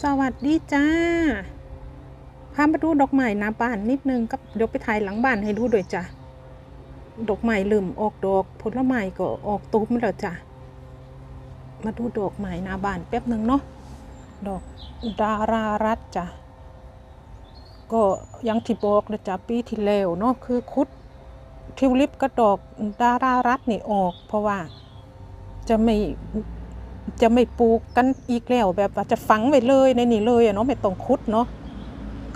สวัสดีจ้า พามาดูดอกไม้หน้าบ้านนิดนึงกับเดี๋ยวไปถ่ายหลังบ้านให้ดูด้วยจ้ะ ดอกไม้ลืมออกดอกผลไม้ก็ออกตุ้มแล้วจ้ะ มาดูดอกไม้หน้าบ้านแป๊บหนึ่งเนาะ ดอกดารารัตจ้ะ ก็ยังที่บอกเลยจ้ะปีที่แล้วเนาะคือคุดทิวลิปก็ดอกดารารัตนี่ออก เพราะว่าจะไม่ จะไม่ปลูกกันอีกแล้วแบบว่าจะฝังไว้เลยในนี่เลยอะเนาะไม่ต้องคุดเนาะ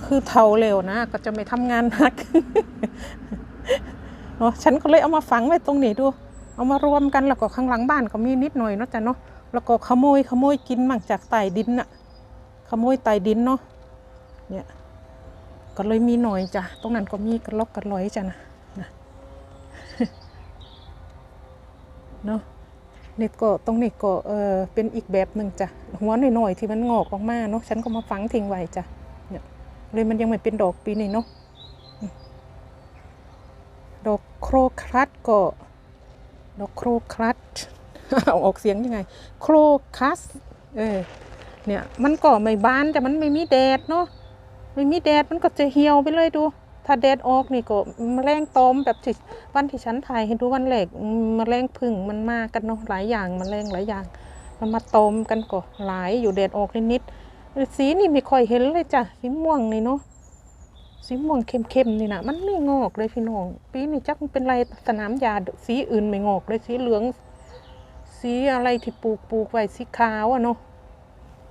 คือเท่าเร็วนะ ก็จะไม่ทำงานหนักเนาะฉันก็เลยเอามาฝังไว้ตรงนี้ดู เอามารวมกันแล้วก็ข้างหลังบ้านก็มีนิดหน่อยเนาะจ้ะเนาะแล้วก็ขโมยขโมยกินมั่งจากใต้ดินน่ะขโมยใต้ดินเนาะเนี่ยก็เลยมีหน่อยจ้ะตรงนั้นก็มีกระลอกกระลอยจ้ะนะเนาะ นี่ก็ตรงนี้ก็เออเป็นอีกแบบหนึ่งจ้ะหัวหน่อยๆที่มันงอกออกมาเนาะฉันก็มาฝังทิ้งไว้จ้ะเนี่ยเลยมันยังไม่เป็นดอกปีนี้เนาะดอกโครครัสก็ดอกโครครัสเอาออกเสียงยังไง โครคัสเออเนี่ยมันก็ไม่บานแต่มันไม่มีแดดเนาะไม่มีแดดมันก็จะเหี่ยวไปเลยดู ถ้าแดดออกนี่ก็แมลงตอมแบบที่วันที่ฉันถ่ายให้ดูวันแรกอืมแมลงพึ่งมันมากันเนาะหลายอย่างแมลงหลายอย่าง มันมาตอมกันก็หลายอยู่แดดออกนิดๆสีนี่ไม่ค่อยเห็นเลยจ้ะสีม่วงนี่เนาะสีม่วงเข้มๆนี่นะมันไม่งอกเลยพี่น้องปีนี้จักเป็นไรสนามยาสีอื่นไม่งอกเลยสีเหลือง สีอะไรที่ปลูกปลูกไว้สีขาวอะเนาะ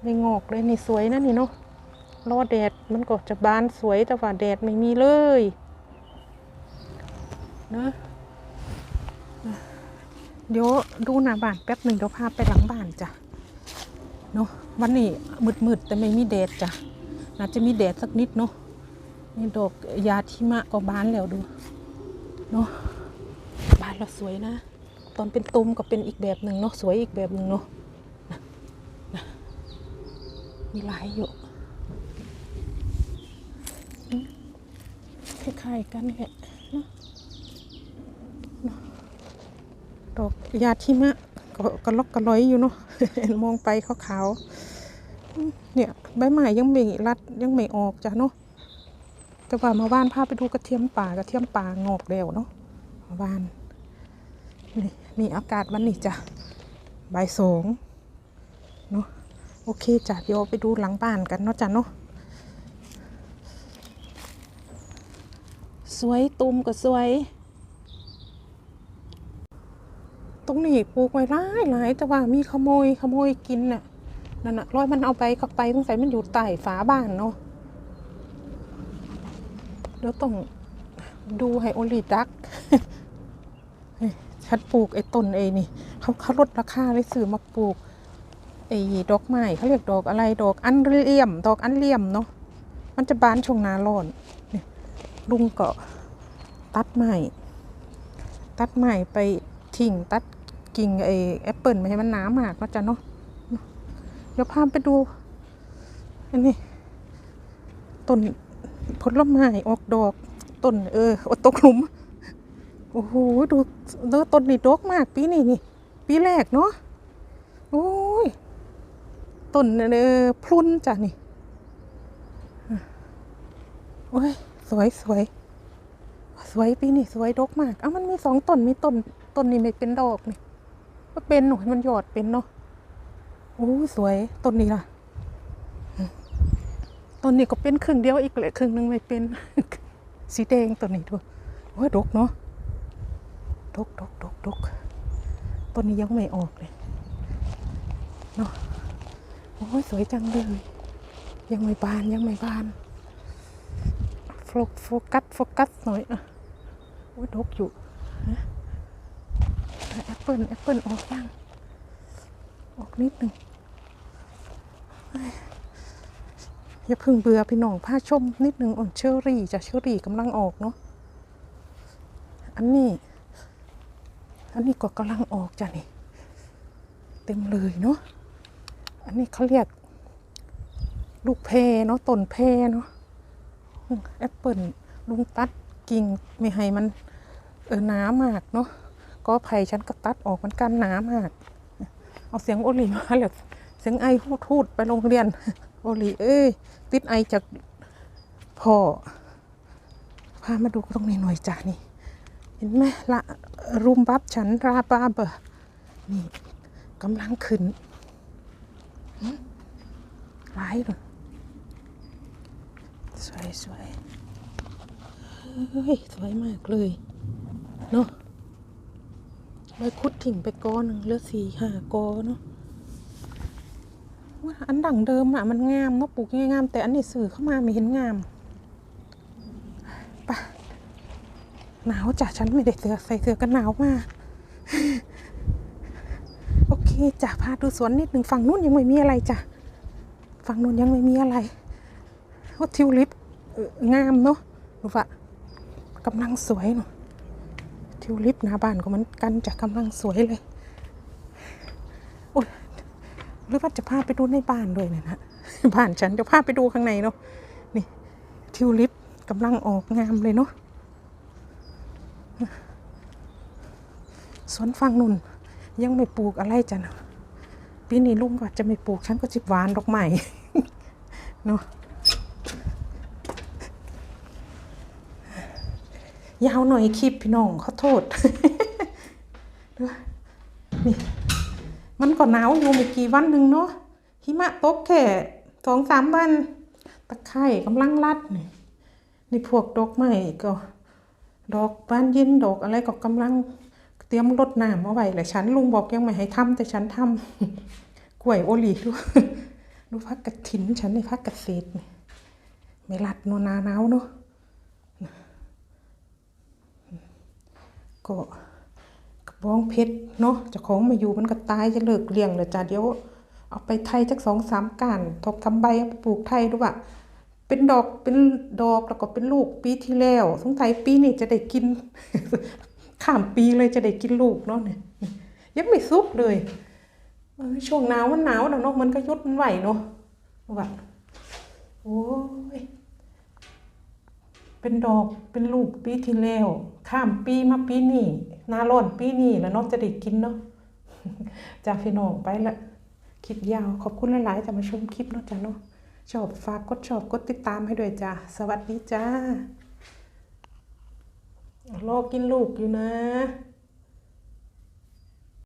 ไม่งอกเลยนี่สวยนะนี่เนาะ รอแดดมันก็จะบานสวยแต่ว่าแดดไม่มีเลยนะเดี๋ยวดูหน้าบ้านแป๊บหนึ่งเดี๋ยวพาไปหลังบ้านจ้ะเนาะวันนี้มืดๆแต่ไม่มีแดดจ้ะน่าจะมีแดดสักนิดเนาะนี่ดอกยาทิมะก็บานแล้วดูเนาะบานแล้วสวยนะ ตอนเป็นตุ่มก็เป็นอีกแบบหนึ่งเนาะสวยอีกแบบหนึ่งเนาะมีหลายอยู่ ค ล้ายๆกันแหละเนาะดอกยาทิมะก็กระลอกกระลอยอยู่เนาะมองไปขาวๆเนี่ยใบไม้ยังไม่รัดยังไม่ออกจ้ะเนาะแต่ว่ามาบ้านพาไปดูกระเทียมป่ากระเทียมป่างอกแล้วเนาะมาบ้านนี่นี่อากาศวันนี้จ้ะบ่ายสองเนาะโอเคจ้ะเดี๋ยวไปดูหลังบ้านกันเนาะจ้ะเนาะ สวยตุ่มก็สวย ตรงนี้ปลูกไว้หลายหลายแต่ว่ามีขโมยขโมยกินน่ะนั่นน่ะร้อยมันเอาไปเข้าไปสงสัยมันอยู่ใต้ฝาบ้านเนาะเดี๋ยวต้องดูให้โอลีดักฉันปลูกไอ้ต้นไอ้นี่เขาเขาลดราคาเลยซื้อมาปลูกไอ้ดอกไม้เขาเรียกดอกอะไรดอกอันเลี่ยม ดอกอันเลี่ยมเนาะมันจะบานช่วงหนาร้อน ลุงก็ตัดไม้ตัดไม้ไปทิ้งตัดกิ่งไอแอปเปิลไม่ให้มันหนามากก็จะเนาะเดี๋ยวพาไปดู อันนี้ต้นผลไม้ออกดอกต้นเอออดตกหลุม โอ้โหดูเด้อต้นนี่ดกมาก ปีนี้นี่ ปีแรกเนาะโอ้ยต้นเออพรุนจ้ะนี่โอ้ย สวยสวยสวยปีนี้สวยดกมาก เอ้ามันมีสองต้นมีต้นต้นนี้ไม่เป็นดอกนี่ก็เป็นหน่อยมันหยอดเป็นเนาะโอ้สวยต้นนี้ล่ะต้นนี้ก็เป็นครึ่งเดียวอีกเลยครึ่งหนึงไม่เป็น สีแดงต้นนี้ดูโอ้ดกเนาะดกดกดกดกต้นนี้ยังไม่ออกเลยเนาะโอ้ยสวยจังเลย ยังไม่บานยังไม่บาน โฟกโฟกัสโฟกัสหน่อยอะโอ้ยดกอยู่นะแอปเปิลแอปเปิลออกยังออกนิดหนึ่งอย่าพึ่งเบื่อพี่น้องผ้าชมนิดหนึ่งอ่อนเชอรี่จะเชอรี่กำลังออกเนาะอันนี้ อันนี้ก็กำลังออกจ้ะนี่ เต็มเลยเนาะอันนี้เขาเรียก ลูกเพเนาะต้นเพเนาะ แอปเปิลลุงตัดกิ่งไม่ให้มันเออหนามากเนาะก็ไผ่ฉันก็ตัดออกมันกันหนามาก เอาเสียงโอลีมาเลยเสียงไอฮูดทูดไปโรงเรียน โอลีเอ้ยติดไอจากพ่อพามาดูตรงนี้หน่อยจ้ะนี่ เห็นไหมละรุมบับฉันราบาเบอร์นี่กำลังขึ้นร้ายเลย สวยสวยเฮ้ยสวยมากเลยเนาะใบคุดถิ่งไปก้อหนึ่งเหลือสี่ห้ากอเนาะว่าอันดังเดิมอะมันงามเนาะปลูกงามแต่อันนี้สื่อเข้ามาไม่เห็นงามไปะหนาวจ้ะฉันไม่ได้เสือใส่เสือกันหนาวมาโอเคจ้ะพาดูสวนนิดหนึ่งฝั่งนู้นยังไม่มีอะไรจ้ะฝั่งนู้นยังไม่มีอะไร ทิวลิปงามเนาะดูว่ากำลังสวยเนาะทิวลิปหน้าบ้านก็เหมันกันจะกำลังสวยเลยโอ้ยหรือว่าจะพาไปดูในบ้านด้วยเนี่ยนะบ้านฉันจะพาไปดูข้างในเนาะนี่ทิวลิปกำลังออกงามเลยเนาะสวนฟังนุ่นยังไม่ปลูกอะไรจ้ะนะปีนี้ลุงก็จะไม่ปลูกฉันก็จิบหวานดอกไม้เนาะ ยาวหน่อยคลิปพี่น้องขอโทษนี่มันก็หนาวอยู่ไม่กี่วันหนึ่งเนาะหิมะตกแค่สองสามวัน ตะไคร่กำลังรัดนี่นี่พวกดอกไม้ก็ ดอกบานเย็นดอกอะไรก็กำลังเตรียมรดน้ำเอาไว้แหละฉันลุงบอกยังไม่ให้ทำแต่ฉันทำกล้วยโอลีดูดูพักกระถินฉันในพักกระเศษไม่รัดโนนาหนาวเนาะ ก็กระบองเพชรเนาะจ้าของมาอยู่มันก็ตายจะเลิกเลี้ยงเลยจ้ะเดี๋ยวเอาไปไทยจักสองสามก้านทบทำใบเอาไปปลูกไทยดูว่าเป็นดอกเป็นดอกแล้วก็เป็นลูกปีที่แล้วสงสัยปีนี้จะได้กิน ข้ามปีเลยจะได้กินลูกเนาะเนี่ยยังไม่สุกเลยช่วงหนาวมันหนาวเนาะมันก็ยุดมันไหวเนาะว่าโอ้ยเป็นดอกเป็นลูกปีที่แล้ว ข้ามปีมาปีนี้นาร้อนปีนี้แล้วนกจะได้กินเนาะจากพี่น้องไปละคลิปยาวขอบคุณหลายๆจะมาชมคลิปเนาะจ้ะเนาะชอบฝากกดชอบกดติดตามให้ด้วยจ้าสวัสดีจ้ารอกินลูกอยู่นะ